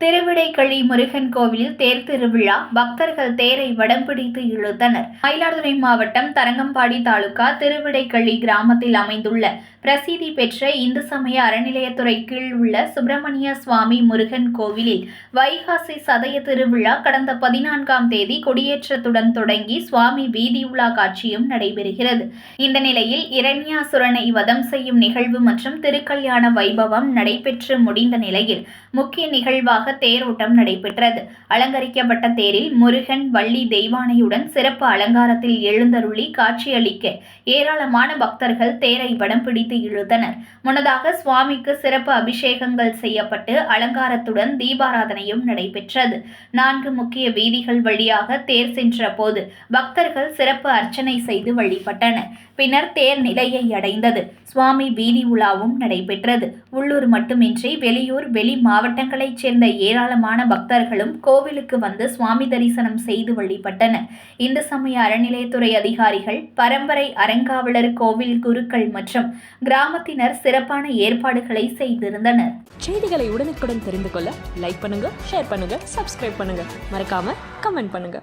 திருவிடைக்கழி முருகன் கோவிலில் தேர் திருவிழா பக்தர்கள் தேரை வடம் பிடித்து இழுத்தனர். மயிலாடுதுறை மாவட்டம் தரங்கம்பாடி தாலுகா திருவிடைக்கழி கிராமத்தில் அமைந்துள்ள பிரசித்தி பெற்ற இந்து சமய அறநிலையத்துறை கீழ் உள்ள சுப்பிரமணிய சுவாமி முருகன் கோவிலில் வைகாசி சதய திருவிழா கடந்த பதினான்காம் தேதி கொடியேற்றத்துடன் தொடங்கி சுவாமி வீதி உலா காட்சியும் நடைபெறுகிறது. இந்த நிலையில் இரண்யாசுரனை வதம் செய்யும் நிகழ்வு மற்றும் திருக்கல்யாண வைபவம் நடைபெற்று முடிந்த நிலையில் முக்கிய நிகழ்வாக தேரோட்டம் நடைபெற்றது. அலங்கரிக்கப்பட்ட தேரில் முருகன் வள்ளி தெய்வானையுடன் சிறப்பு அலங்காரத்தில் எழுந்தருளி காட்சியளிக்க ஏராளமான பக்தர்கள் தேரை வடம் பிடித்து இழுத்தனர். முன்னதாக சுவாமிக்கு சிறப்பு அபிஷேகங்கள் செய்யப்பட்டு அலங்காரத்துடன் தீபாராதனையும் நடைபெற்றது. நான்கு முக்கிய வீதிகள் வழியாக தேர் சென்ற போது பக்தர்கள் சிறப்பு அர்ச்சனை செய்து வழிபட்டனர். பின்னர் தேர் நிலையை அடைந்தது. சுவாமி வீதி உலாவும் நடைபெற்றது. உள்ளூர் மட்டுமின்றி வெளியூர் வெளி மாவட்டங்களைச் சேர்ந்த ஏராளமான பக்தர்களும் கோவிலுக்கு வந்து சுவாமி தரிசனம் செய்து வழிபட்டனர். இந்து சமய அறநிலையத்துறை அதிகாரிகள் பரம்பரை அறங்காவலர் கோவில் குருக்கள் மற்றும் கிராமத்தினர் சிறப்பான ஏற்பாடுகளை செய்திருந்தனர். செய்திகளை உடனுக்குடன் தெரிந்து கொள்ள லைக் பண்ணுங்க ஷேர் பண்ணுங்க சப்ஸ்கிரைப் பண்ணுங்க. மறக்காம கமெண்ட் பண்ணுங்க.